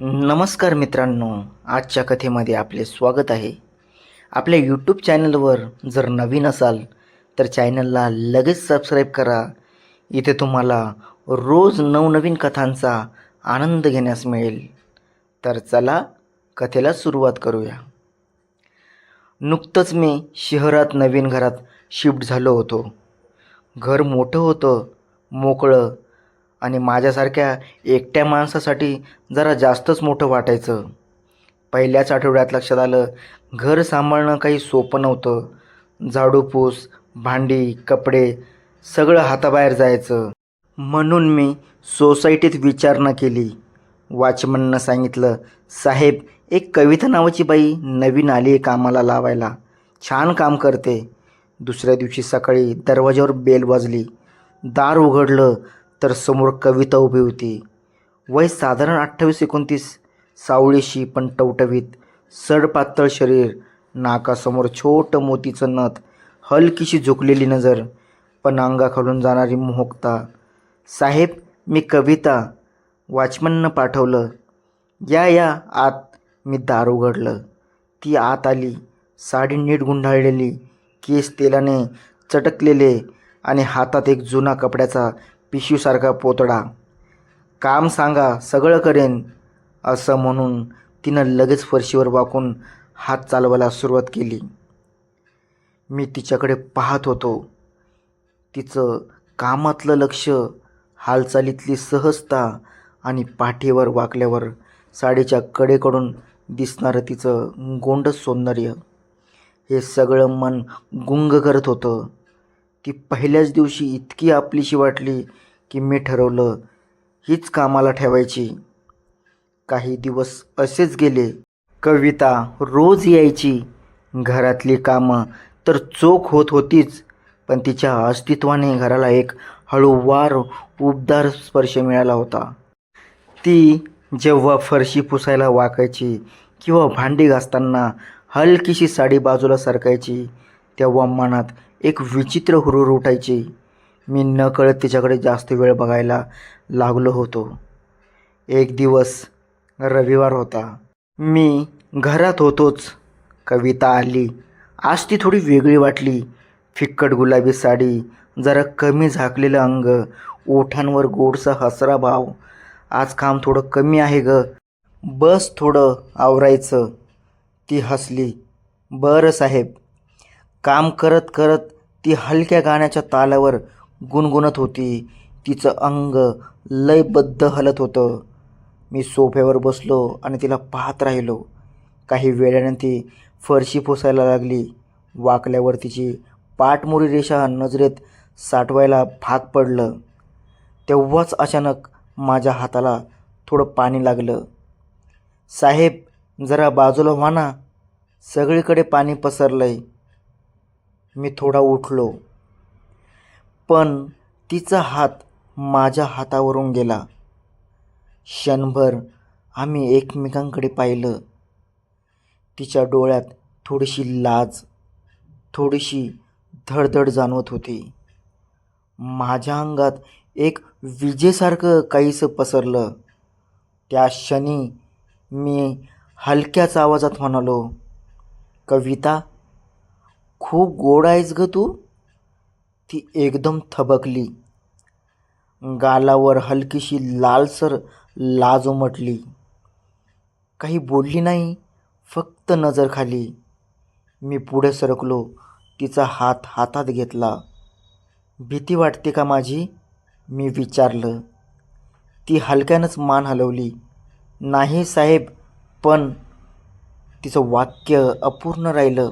नमस्कार मित्रांनो आजच्या कथेमध्ये आपले स्वागत आहे. आपल्या यूट्यूब चॅनलवर जर नवीन असाल तर चॅनलला लगेच सबस्क्राईब करा. इथे तुम्हाला रोज नवनवीन कथांचा आनंद घेण्यास मिळेल. तर चला कथेला सुरुवात करूया. नुकतंच मी शहरात नवीन घरात शिफ्ट झालो होतो. घर मोठं होतं मोकळं आणि माझ्यासारख्या एकट्या माणसासाठी जरा जास्तच मोठं वाटायचं. पहिल्याच आठवड्यात लक्षात आलं घर सांभाळणं काही सोपं नव्हतं. झाडूपूस भांडी कपडे सगळं हाताबाहेर जायचं. म्हणून मी सोसायटीत विचारणा केली. वॉचमननं सांगितलं साहेब एक कविता नावाची बाई नवीन आली आहे कामाला लावायला. छान काम करते. दुसऱ्या दिवशी सकाळी दरवाज्यावर बेल वाजली. दार उघडलं तर समोर कविता उभी होती. वय साधारण अठ्ठावीस एकोणतीस. सावळीशी पण टवटवीत. सडपातळ शरीर. नाकासमोर छोटं मोतीचं नथ. हलकीशी झुकलेली नजर. पण अंगाखालून जाणारी मोहकता साहेब मी कविता. वॉचमननं पाठवलं. या या आत मी दार उघडलं. ती आत आली. साडी नीट गुंडाळलेली. केस तेलाने चटकलेले. आणि हातात एक जुना कपड्याचा पिशवीसारखा पोतडा. काम सांगा सगळं करेन असं म्हणून तिनं लगेच फरशीवर वाकून हात चालवायला सुरुवात केली. मी तिच्याकडे पाहत होतो. तिचं कामातलं लक्ष हालचालीतली सहजता आणि पाठीवर वाकल्यावर साडीच्या कडेकडून दिसणारं तिचं गोंडस सौंदर्य हे सगळं मन गुंग करत होतं. ती पहिल्याच दिवशी इतकी आपलीशी वाटली की मी ठरवलं हीच कामाला ठेवायची. काही दिवस असेच गेले. कविता रोज यायची. घरातली कामं तर चोख होत होतीच पण तिच्या अस्तित्वाने घराला एक हळूवार उबदार स्पर्श मिळाला होता. ती जेव्हा फरशी पुसायला वाकायची किंवा भांडी घासताना हलकीशी साडी बाजूला सरकायची तेव्हा मनात एक विचित्र हुरूर उठायची. मी नकळत तिच्याकडे जास्त वेळ बघायला लागलो होतो. एक दिवस रविवार होता. मी घरात होतोच. कविता आली. आज ती थोडी वेगळी वाटली. फिक्कट गुलाबी साडी जरा कमी झाकलेलं अंग ओठांवर गोडसा हसरा भाव. आज काम थोडं कमी आहे ग. बस थोडं आवरायचं. ती हसली. बरं साहेब. काम करत करत ती हलक्या गाण्याच्या तालावर गुणगुणत होती. तिचं अंग लयबद्ध हलत होतं. मी सोफ्यावर बसलो आणि तिला पाहत राहिलो. काही वेळाने ती फरशी पुसायला लागली. वाकल्यावर तिची पाठमोरी रेषा नजरेत साठवायला भाग पडलं. तेव्हाच अचानक माझ्या हाताला थोडं पाणी लागलं. साहेब जरा बाजूला व्हा ना. सगळीकडे पाणी पसरलं आहे मी थोडा उठलो. पण तिचा हात माझ्या हातावरून गेला. क्षणभर आम्ही एकमेकांकडे पाहिलं. तिच्या डोळ्यात थोडीशी लाज थोडीशी धडधड जाणवत होती. माझ्या अंगात एक विजेसारखं काहीसं पसरलं. त्या क्षणी मी हलक्याच आवाजात म्हणालो कविता खूप गोड आहेस ग तू. ती एकदम थबकली. गालावर हलकीशी लालसर लाज उमटली. काही बोलली नाही फक्त नजर खाली. मी पुढे सरकलो तिचा हात हातात घेतला. भीती वाटते का माझी? मी विचारलं. ती हलक्यानंच मान हलवली. नाही साहेब पण तिचं वाक्य अपूर्ण राहिलं.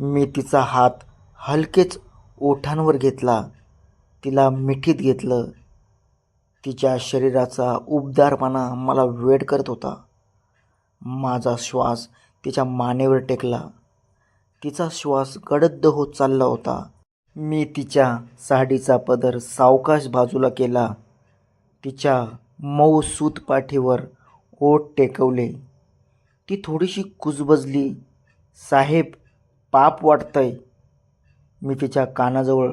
मी तिचा हात हलकेच ओठांवर घेतला. तिला मिठीत घेतलं. तिच्या शरीराचा उबदारपणा मला वेड करत होता. माझा श्वास तिच्या मानेवर टेकला. तिचा श्वास गडद्द होत चालला होता. मी तिच्या साडीचा पदर सावकाश बाजूला केला. तिच्या मऊ सूत पाठीवर ओठ टेकवले. ती थोडीशी कुजबजली. साहेब पाप वाटतंय. मी तिच्या कानाजवळ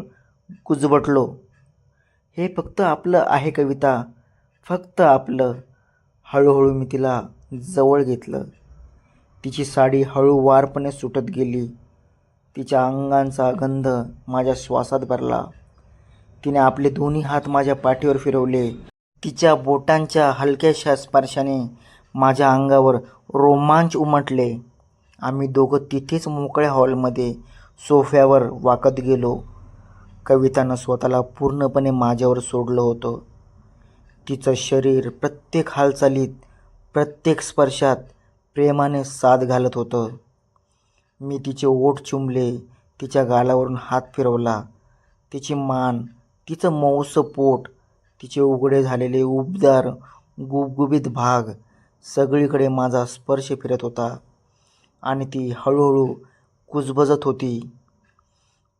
कुजबटलो. हे फक्त आपलं आहे कविता. फक्त आपलं. हळूहळू मी तिला जवळ घेतलं. तिची साडी हळूवारपणे सुटत गेली. तिच्या अंगांचा गंध माझ्या श्वासात भरला. तिने आपले दोन्ही हात माझ्या पाठीवर फिरवले. तिच्या बोटांच्या हलक्याशा स्पर्शाने माझ्या अंगावर रोमांच उमटले. आम्ही दोघं तिथेच मोकळ्या हॉलमध्ये सोफ्यावर वाकत गेलो. कवितानं स्वतःला पूर्णपणे माझ्यावर सोडलं होतं. तिचं शरीर प्रत्येक हालचालीत प्रत्येक स्पर्शात प्रेमाने साथ घालत होतं. मी तिचे ओठ चुंबले तिच्या गालावरून हात फिरवला. तिची मान तिचं मऊसं पोट तिचे उघडे झालेले उबदार गुबगुबीत भाग सगळीकडे माझा स्पर्श फिरत होता. आणि ती हळूहळू कुजबजत होती.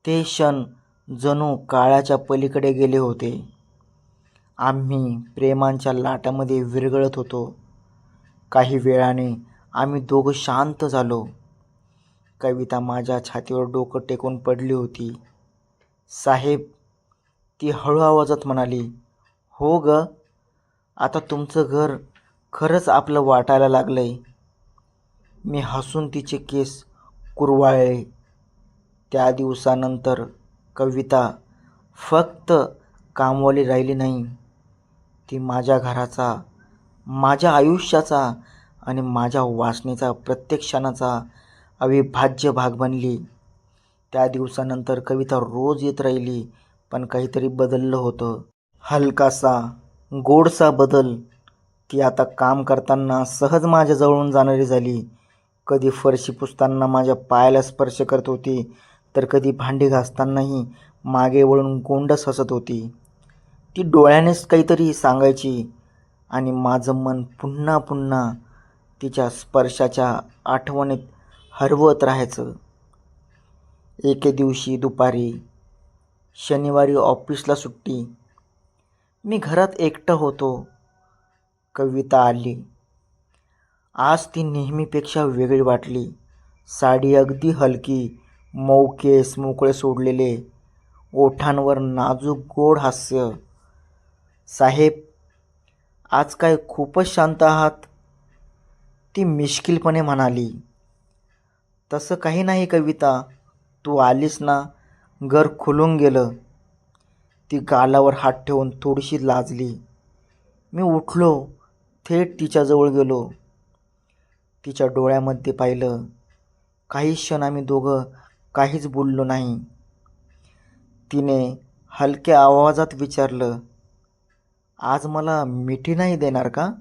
ते क्षण जणू काळाच्या पलीकडे गेले होते. आम्ही प्रेमांच्या लाटामध्ये विरघळत होतो. काही वेळाने आम्ही दोघं शांत झालो. कविता माझ्या छातीवर डोकं टेकून पडली होती. साहेब ती हळू आवाजात म्हणाली हो ग आता तुमचं घर खरंच आपलं वाटायला लागलं आहे मी हसून तिचे केस कुरवाळले त्या दिवसानंतर कविता फक्त कामवाली राहिली नाही. ती माझ्या घराचा माझ्या आयुष्याचा आणि माझ्या वासनेचा प्रत्येक क्षणाचा अविभाज्य भाग बनली. त्या दिवसानंतर कविता रोज येत राहिली पण काहीतरी बदललं होतं. हलकासा गोडसा बदल. ती आता काम करताना सहज माझ्याजवळून जाणारी झाली. कधी फरशी पुसताना माझ्या पायाला स्पर्श करत होती तर कधी भांडी घासतानाही मागे वळून गोंडस हसत होती. ती डोळ्यानेच काहीतरी सांगायची आणि माझं मन पुन्हा पुन्हा तिच्या स्पर्शाच्या आठवणीत हरवत राहायचं. एके दिवशी दुपारी शनिवारी ऑफिसला सुट्टी. मी घरात एकटं होतो. कविता आली. आज ती नेहमीपेक्षा वेगळी वाटली. साडी अगदी हलकी मऊ केस मोकळे सोडलेले ओठांवर नाजूक गोड हास्य. साहेब आज काय खूपच शांत आहात? ती मिश्किलपणे म्हणाली. तसं काही नाही कविता तू आलीस ना घर खुलून गेलं. ती गालावर हात ठेवून थोडीशी लाजली. मी उठलो थेट तिच्याजवळ गेलो. तिच्या डोळ्यामध्ये पाहिलं. काही क्षण आम्ही दोघं काहीच बोललो नाही. तिने हलक्या आवाजात विचारलं आज मला मिठी नाही देणार का?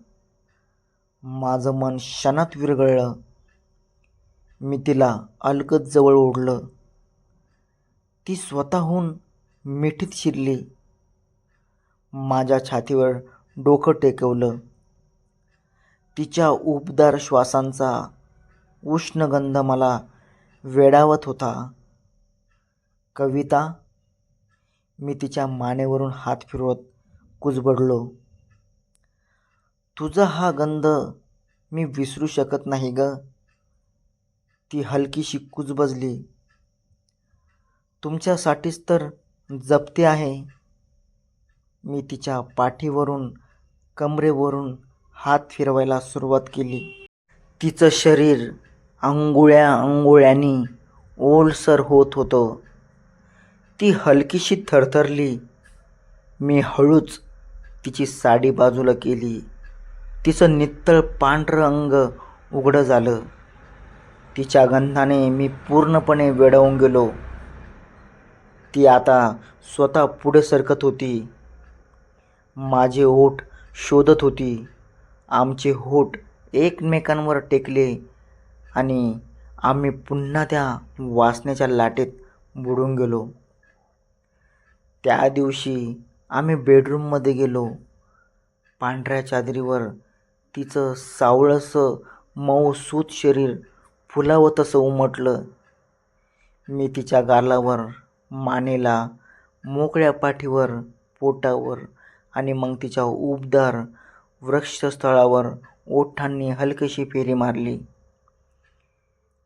माझं मन क्षणात विरघळलं. मी तिला अलगद जवळ ओढलं. ती स्वतःहून मिठीत शिरली. माझ्या छातीवर डोकं टेकवलं. तिच्या उबदार श्वासांचा उष्णगंध मला वेडावत होता. कविता मी तिच्या मानेवरून हात फिरवत कुजबडलो. तुझा हा गंध मी विसरू शकत नाही ग. ती हलकीशी कुजबजली. तुमच्यासाठीच तर जपते आहे. मी तिच्या पाठीवरून कमरेवरून हात फिरवायला सुरुवात केली. तिचं शरीर आंघोळ्या आंघोळ्यानी ओलसर होत होतं. ती हलकीशी थरथरली. मी हळूच तिची साडी बाजूला केली. तिचं नित्तळ पांढरं अंग उघडं झालं. तिच्या गंधाने मी पूर्णपणे वेडावून गेलो. ती आता स्वतः पुढे सरकत होती. माझे ओठ शोधत होती. आमचे होठ एकमेकांवर टेकले आणि आम्ही पुन्हा त्या वासनेच्या लाटेत बुडून गेलो. त्या दिवशी आम्ही बेडरूममध्ये गेलो. पांढऱ्या चादरीवर तिचं सावळंसं मऊ सूत शरीर फुलावतसं उमटलं. मी तिच्या गालावर मानेला मोकळ्या पाठीवर पोटावर आणि मग तिच्या उबदार वृक्षस्थळावर ओठांनी हलकीशी फेरी मारली.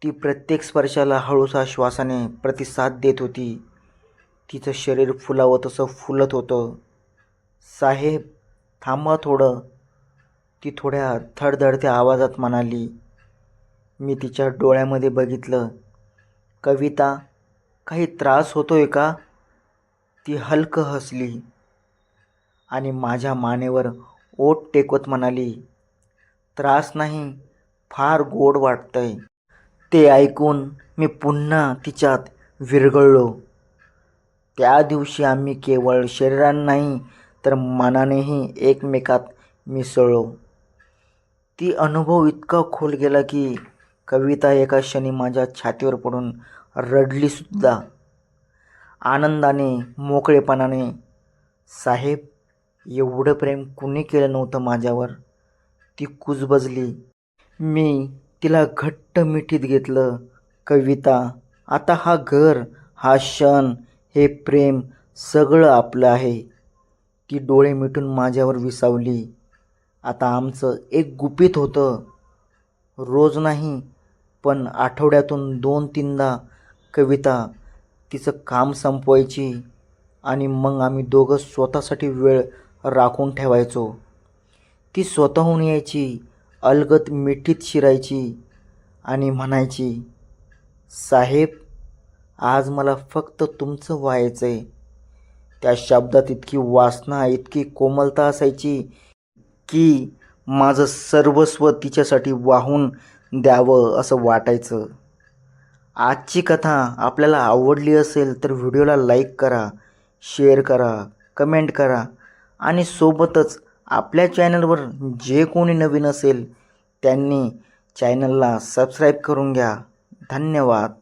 ती प्रत्येक स्पर्शाला हळूसा श्वासाने प्रतिसाद देत होती. तिचं शरीर फुलावं तसं फुलत होतं. साहेब थांबा थोडं. ती थोड्या थडधडत्या आवाजात म्हणाली मी तिच्या डोळ्यामध्ये बघितलं. कविता काही त्रास होतोय का? ती हलकं हसली आणि माझ्या मानेवर ओठ टेकवत म्हणाली त्रास नाही फार गोड वाटतंय ते ऐकून मी पुन्हा तिच्यात विरघळलो. त्या दिवशी आम्ही केवळ शरीरान नाही तर मनानेही एकमेकात मिसळलो. ती अनुभव इतका खोल गेला की कविता एका क्षणी माझ्या छातीवर पडून रडलीसुद्धा. आनंदाने मोकळेपणाने साहेब एवढं प्रेम कुणी केलं नव्हतं माझ्यावर? ती कुजबजली. मी तिला घट्ट मिठीत घेतलं. कविता आता हा घर हा क्षण हे प्रेम सगळं आपलं आहे. ती डोळे मिटून माझ्यावर विसावली. आता आमचं एक गुपित होतं. रोज नाही पण आठवड्यातून दोन तीनदा कविता तिचं काम संपवायची आणि मग आम्ही दोघं स्वतःसाठी वेळ राखून ठेवायचो. ती स्वतःहून यायची अलगत मिठीत शिरायची आणि म्हणायची साहेब आज मला फक्त तुमचं व्हायचं आहे त्या शब्दात इतकी वासना इतकी कोमलता असायची की माझं सर्वस्व तिच्यासाठी वाहून द्यावं असं वाटायचं. आजची कथा आपल्याला आवडली असेल तर व्हिडिओला लाईक करा शेअर करा कमेंट करा. आणि सोबतच आपल्या चॅनलवर जे कोणी नवीन असेल त्यांनी चॅनलला सबस्क्राईब करून घ्या. धन्यवाद.